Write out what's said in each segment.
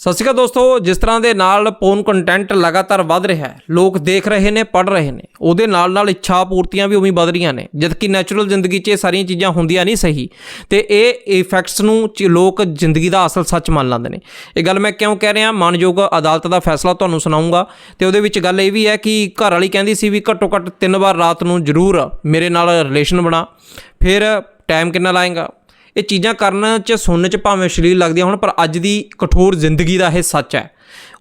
ਸਤਿ ਸ਼੍ਰੀ ਅਕਾਲ ਦੋਸਤੋ, ਜਿਸ ਤਰ੍ਹਾਂ ਦੇ ਨਾਲ ਪੋਨ ਕੰਟੈਂਟ ਲਗਾਤਾਰ ਵੱਧ ਰਿਹਾ ਹੈ, ਲੋਕ ਦੇਖ ਰਹੇ ਨੇ ਪੜ ਰਹੇ ਨੇ, ਉਹਦੇ ਨਾਲ ਨਾਲ ਇੱਛਾ ਪੂਰਤੀਆਂ ਵੀ ਉਵੇਂ ਵੱਧ ਰਹੀਆਂ ਨੇ ਜਦਕਿ ਨੈਚੁਰਲ ਜ਼ਿੰਦਗੀ 'ਚ ਇਹ ਸਾਰੀਆਂ ਚੀਜ਼ਾਂ ਹੁੰਦੀਆਂ ਨਹੀਂ ਸਹੀ, ਤੇ ਇਹ ਇਫੈਕਟਸ ਨੂੰ ਚ- ਲੋਕ ਜ਼ਿੰਦਗੀ ਦਾ ਅਸਲ ਸੱਚ ਮੰਨ ਲੈਂਦੇ ਨੇ। ਇਹ ਗੱਲ ਮੈਂ ਕਿਉਂ ਕਹਿ ਰਿਹਾ? ਮਾਨਯੋਗ ਅਦਾਲਤ ਦਾ ਫੈਸਲਾ ਤੁਹਾਨੂੰ ਸੁਣਾਉਂਗਾ ਤੇ ਉਹਦੇ ਵਿੱਚ ਗੱਲ ਇਹ ਵੀ ਹੈ ਕਿ ਘਰ ਵਾਲੀ ਕਹਿੰਦੀ ਸੀ ਵੀ ਘੱਟੋ ਘੱਟ ਤਿੰਨ ਵਾਰ ਰਾਤ ਨੂੰ ਜ਼ਰੂਰ ਮੇਰੇ ਨਾਲ ਰਿਲੇਸ਼ਨ ਬਣਾ, ਫਿਰ ਟਾਈਮ ਕਿੰਨਾ ਲਾਏਗਾ? ਇਹ ਚੀਜ਼ਾਂ ਕਰਨ ਚ, ਸੁਣਨ ਚ ਭਾਵੇਂ ਅਸ਼ਲੀਲ ਲੱਗਦੀਆਂ ਹੁਣ, ਪਰ ਅੱਜ ਦੀ ਕਠੋਰ ਜ਼ਿੰਦਗੀ ਦਾ ਇਹ ਸੱਚ ਹੈ।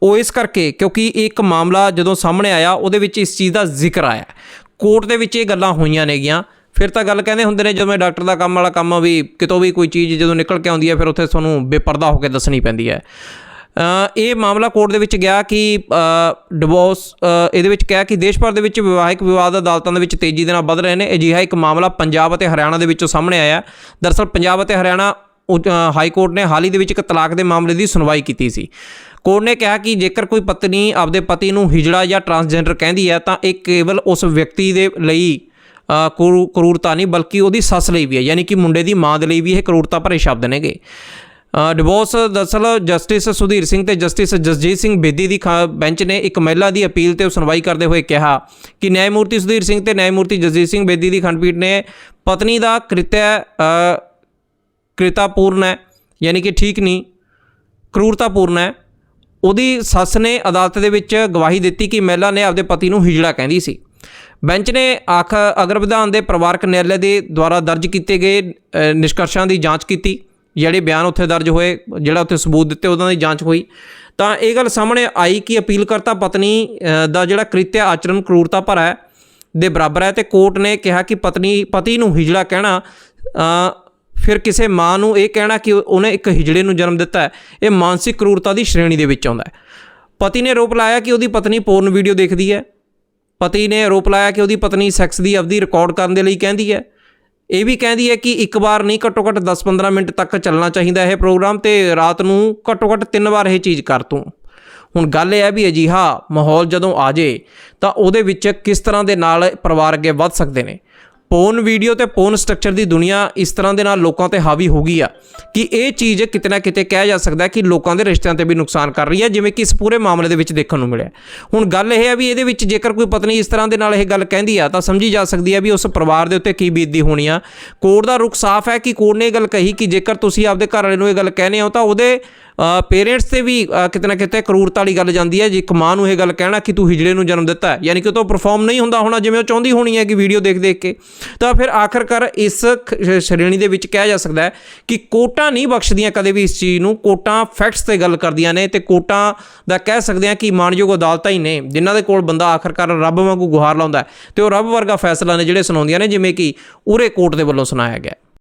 ਉਹ ਇਸ ਕਰਕੇ ਕਿਉਂਕਿ ਇੱਕ ਮਾਮਲਾ ਜਦੋਂ ਸਾਹਮਣੇ ਆਇਆ, ਉਹਦੇ ਵਿੱਚ ਇਸ ਚੀਜ਼ ਦਾ ਜ਼ਿਕਰ ਆਇਆ। ਕੋਰਟ ਦੇ ਵਿੱਚ ਇਹ ਗੱਲਾਂ ਹੋਈਆਂ ਨੇਗੀਆਂ। ਫਿਰ ਤਾਂ ਗੱਲ ਕਹਿੰਦੇ ਹੁੰਦੇ ਨੇ, ਜਦੋਂ ਮੈਂ ਡਾਕਟਰ ਦਾ ਕੰਮ ਵਾਲਾ ਕੰਮ ਵੀ ਕਿਤੋਂ ਵੀ ਕੋਈ ਚੀਜ਼ ਜਦੋਂ ਨਿਕਲ ਕੇ ਆਉਂਦੀ ਹੈ, ਫਿਰ ਉੱਥੇ ਤੁਹਾਨੂੰ ਬੇਪਰਦਾ ਹੋ ਕੇ ਦੱਸਣੀ ਪੈਂਦੀ ਹੈ। ਇਹ ਮਾਮਲਾ ਕੋਰਟ ਦੇ ਵਿੱਚ ਗਿਆ ਕਿ ਡਿਵੋਰਸ ਇਹਦੇ ਵਿੱਚ ਕਿਹਾ ਕਿ ਦੇਸ਼ ਭਰ ਦੇ ਵਿੱਚ ਵਿਵਾਹਿਕ ਵਿਵਾਦ ਅਦਾਲਤਾਂ ਦੇ ਵਿੱਚ ਤੇਜ਼ੀ ਦੇ ਨਾਲ ਵੱਧ ਰਹੇ ਨੇ। ਅਜਿਹਾ ਇੱਕ ਮਾਮਲਾ ਪੰਜਾਬ ਅਤੇ ਹਰਿਆਣਾ ਦੇ ਵਿੱਚੋਂ ਸਾਹਮਣੇ ਆਇਆ। ਦਰਅਸਲ ਪੰਜਾਬ ਅਤੇ ਹਰਿਆਣਾ ਉੱਚ- ਹਾਈ ਕੋਰਟ ਨੇ ਹਾਲ ਹੀ ਦੇ ਵਿੱਚ ਇੱਕ ਤਲਾਕ ਦੇ ਮਾਮਲੇ ਦੀ ਸੁਣਵਾਈ ਕੀਤੀ ਸੀ। ਕੋਰਟ ਨੇ ਕਿਹਾ ਕਿ ਜੇਕਰ ਕੋਈ ਪਤਨੀ ਆਪਦੇ ਪਤੀ ਨੂੰ ਹਿਜੜਾ ਜਾਂ ਟਰਾਂਸਜੈਂਡਰ ਕਹਿੰਦੀ ਹੈ ਤਾਂ ਇਹ ਕੇਵਲ ਉਸ ਵਿਅਕਤੀ ਦੇ ਲਈ ਅ, ਕਰੂਰਤਾ ਨਹੀਂ ਬਲਕਿ ਉਹਦੀ ਸੱਸ ਲਈ ਵੀ ਹੈ। ਯਾਨੀ ਕਿ ਮੁੰਡੇ ਦੀ ਮਾਂ ਦੇ ਲਈ ਵੀ ਇਹ ਕਰੂਰਤਾ ਭਰੇ ਸ਼ਬਦ ਨੇਗੇ। ਡਿਵੋਰਸ ਦਰਅਸਲ ਜਸਟਿਸ ਸੁਧੀਰ ਸਿੰਘ ਤੇ ਜਸਟਿਸ ਜਸਜੀਤ ਸਿੰਘ ਬੇਦੀ ਦੀ ਖਾ- ਬੈਂਚ ਨੇ ਇੱਕ ਮਹਿਲਾ ਦੀ ਅਪੀਲ ਤੇ ਸੁਣਵਾਈ ਕਰਦੇ ਹੋਏ ਕਿਹਾ ਕਿ ਨਿਆਇਮੂਰਤੀ ਸੁਧੀਰ ਸਿੰਘ ਤੇ ਨਿਆਇਮੂਰਤੀ ਜਸਜੀਤ ਸਿੰਘ ਬੇਦੀ ਦੀ ਖੰਡਪੀਠ ਨੇ ਪਤਨੀ ਦਾ ਕ੍ਰਿਤਿਆ ਅ, ਕ੍ਰਿਤਾਪੂਰਨ ਹੈ ਯਾਨੀ ਕਿ ਠੀਕ ਨਹੀਂ ਕਰੂਰਤਾਪੂਰਨ ਹੈ। ਉਹਦੀ ਸੱਸ ਨੇ ਅਦਾਲਤ ਦੇ ਵਿੱਚ ਗਵਾਹੀ ਦਿੱਤੀ ਕਿ ਮਹਿਲਾ ਨੇ ਆਪਦੇ ਪਤੀ ਨੂੰ ਹਿਜੜਾ ਕਹਿੰਦੀ ਸੀ। ਬੈਂਚ ਨੇ ਆਖ ਅਗਰ ਵਿਧਾਨ ਦੇ ਪਰਿਵਾਰਕ ਨਿਆਇ ਦੇ ਦੁਆਰਾ ਦਰਜ ਕੀਤੇ ਗਏ ਨਿਸ਼ਕਰਸ਼ਾਂ ਦੀ ਜਾਂਚ ਕੀਤੀ। ਜਿਹੜੇ ਬਿਆਨ ਉੱਥੇ ਦਰਜ ਹੋਏ, ਜਿਹੜਾ ਉੱਥੇ ਸਬੂਤ ਦਿੱਤੇ ਉਹਨਾਂ ਦੀ ਜਾਂਚ ਹੋਈ। ਤਾਂ ਇਹ ਗੱਲ ਸਾਹਮਣੇ ਆਈ ਕਿ ਅਪੀਲ ਕਰਤਾ ਪਤਨੀ ਦਾ ਜਿਹੜਾ ਕ੍ਰਿਤਿਆ ਆਚਰਣ ਕਰੂਰਤਾ ਭਰਾ ਹੈ, ਦੇ ਬਰਾਬਰ ਹੈ ਤੇ ਕੋਰਟ ਨੇ ਕਿਹਾ ਕਿ ਪਤਨੀ, ਪਤੀ ਨੂੰ ਹਿਜੜਾ ਕਹਿਣਾ ਫਿਰ ਕਿਸੇ ਮਾਂ ਨੂੰ ਇਹ ਕਹਿਣਾ ਕਿ ਉਹਨੇ ਇੱਕ ਹਿਜੜੇ ਨੂੰ ਜਨਮ ਦਿੱਤਾ ਹੈ। ਇਹ ਮਾਨਸਿਕ ਕਰੂਰਤਾ ਦੀ ਸ਼੍ਰੇਣੀ ਦੇ ਵਿੱਚ ਆਉਂਦਾ ਹੈ। ਪਤੀ ਨੇ ਆਰੋਪ ਲਾਇਆ ਕਿ ਉਹਦੀ ਪਤਨੀ ਪੋਰਨ ਵੀਡੀਓ ਦੇਖਦੀ ਹੈ। ਪਤੀ ਨੇ ਆਰੋਪ ਲਾਇਆ ਕਿ ਉਹਦੀ ਪਤਨੀ ਸੈਕਸ ਦੀ ਅਵਧੀ ਰਿਕਾਰਡ ਕਰਨ ਦੇ ਲਈ ਕਹਿੰਦੀ ਹੈ। ਇਹ ਵੀ ਕਹਿੰਦੀ ਹੈ ਕਿ ਇੱਕ ਵਾਰ ਨਹੀਂ, ਘੱਟੋ ਘੱਟ 10-15 ਮਿੰਟ ਤੱਕ ਚੱਲਣਾ ਚਾਹੀਦਾ ਇਹ ਪ੍ਰੋਗਰਾਮ ਤੇ ਰਾਤ ਨੂੰ ਘੱਟੋ ਘੱਟ ਤਿੰਨ ਵਾਰ ਇਹ ਚੀਜ਼ ਕਰ ਤੂੰ। ਹੁਣ ਗੱਲ ਇਹ ਹੈ ਵੀ ਅਜਿਹਾ ਮਾਹੌਲ ਜਦੋਂ ਆ ਜੇ ਤਾਂ ਉਹਦੇ ਵਿੱਚ ਕਿਸ ਤਰ੍ਹਾਂ ਦੇ ਨਾਲ ਪਰਿਵਾਰ ਅੱਗੇ ਵੱਧ ਸਕਦੇ ਨੇ? ਪੋਨ ਵੀਡੀਓ ਤੇ ਪੋਨ ਸਟਰਕਚਰ ਦੀ ਦੁਨੀਆ ਇਸ ਤਰ੍ਹਾਂ ਦੇ ਨਾਲ ਲੋਕਾਂ ਤੇ ਹਾਵੀ ਹੋ ਗਈ ਆ ਕਿ ਇਹ ਚੀਜ਼ ਕਿਤੇ ਨਾ ਕਿਤੇ ਕਿਹਾ ਜਾ ਸਕਦਾ ਕਿ ਲੋਕਾਂ ਦੇ ਰਿਸ਼ਤਿਆਂ ਤੇ ਵੀ ਨੁਕਸਾਨ ਕਰ ਰਹੀ ਹੈ, ਜਿਵੇਂ ਕਿ ਇਸ ਪੂਰੇ ਮਾਮਲੇ ਦੇ ਵਿੱਚ ਦੇਖਣ ਨੂੰ ਮਿਲਿਆ ਹੁਣ ਗੱਲ ਇਹ ਹੈ ਵੀ ਇਹਦੇ ਵਿੱਚ ਜੇਕਰ ਕੋਈ ਪਤਨੀ ਇਸ ਤਰ੍ਹਾਂ ਦੇ ਨਾਲ ਇਹ ਗੱਲ ਕਹਿੰਦੀ ਆ, ਤਾਂ ਸਮਝੀ ਜਾ ਸਕਦੀ ਹੈ ਵੀ ਉਸ ਪਰਿਵਾਰ ਦੇ ਉੱਤੇ ਕੀ ਬੀਤਦੀ ਹੋਣੀ ਆ। ਕੋਰਟ ਦਾ ਰੁਖ ਸਾਫ਼ ਹੈ ਕਿ ਕੋਰਟ ਨੇ ਇਹ ਗੱਲ ਕਹੀ ਕਿ ਜੇਕਰ ਤੁਸੀਂ ਆਪਦੇ ਘਰ ਵਾਲੇ ਨੂੰ ਇਹ ਗੱਲ ਕਹਿੰਦੇ ਹੋ, ਤਾਂ ਉਹਦੇ ਪੇਰੈਂਟਸ ਤੇ ਵੀ ਕਿਤੇ ਨਾ ਕਿਤੇ ਕਰੂਰਤਾ ਵਾਲੀ ਗੱਲ ਜਾਂਦੀ ਹੈ, ਜੇ ਇੱਕ ਮਾਂ ਨੂੰ ਇਹ ਗੱਲ ਕਹਿਣਾ ਕਿ ਤੂੰ ਹਿਜੜੇ ਨੂੰ ਜਨਮ ਦਿੱਤਾ ਹੈ, ਯਾਨੀ ਕਿ ਉਹ ਤੋਂ ਪਰਫਾਰਮ ਨਹੀਂ ਹੁੰਦਾ ਹੋਣਾ ਜਿਵੇਂ ਉਹ ਚਾਹੁੰਦੀ ਹੋਣੀ ਹੈ ਕਿ ਵੀਡੀਓ ਦੇਖ ਦੇਖ ਕੇ, ਤਾਂ ਫਿਰ ਆਖਰਕਾਰ ਇਸ ਸ਼੍ਰੇਣੀ ਦੇ ਵਿੱਚ ਕਿਹਾ ਜਾ ਸਕਦਾ ਹੈ ਕਿ ਕੋਟਾਂ ਨਹੀਂ ਬਖਸ਼ਦੀਆਂ ਕਦੇ ਵੀ ਇਸ ਚੀਜ਼ ਨੂੰ, ਕੋਟਾਂ ਫੈਕਟਸ ਤੇ ਗੱਲ ਕਰਦੀਆਂ ਨੇ ਤੇ ਕੋਟਾਂ ਦਾ ਕਹਿ ਸਕਦੇ ਹਾਂ ਕਿ ਮਾਨਯੋਗ ਅਦਾਲਤਾਂ ਹੀ ਨੇ, ਜਿਨ੍ਹਾਂ ਦੇ ਕੋਲ ਬੰਦਾ ਆਖਰਕਾਰ ਰੱਬ ਵਾਂਗੂ ਗੁਹਾਰ ਲਾਉਂਦਾ ਹੈ ਤੇ ਉਹ ਰੱਬ ਵਰਗਾ ਫੈਸਲਾ ਨੇ ਜਿਹੜੇ ਸੁਣਾਉਂਦੀਆਂ ਨੇ, ਜਿਵੇਂ ਕਿ ਉਰੇ ਕੋਰਟ ਦੇ ਵੱਲੋਂ ਸੁਣਾਇਆ ਗਿਆ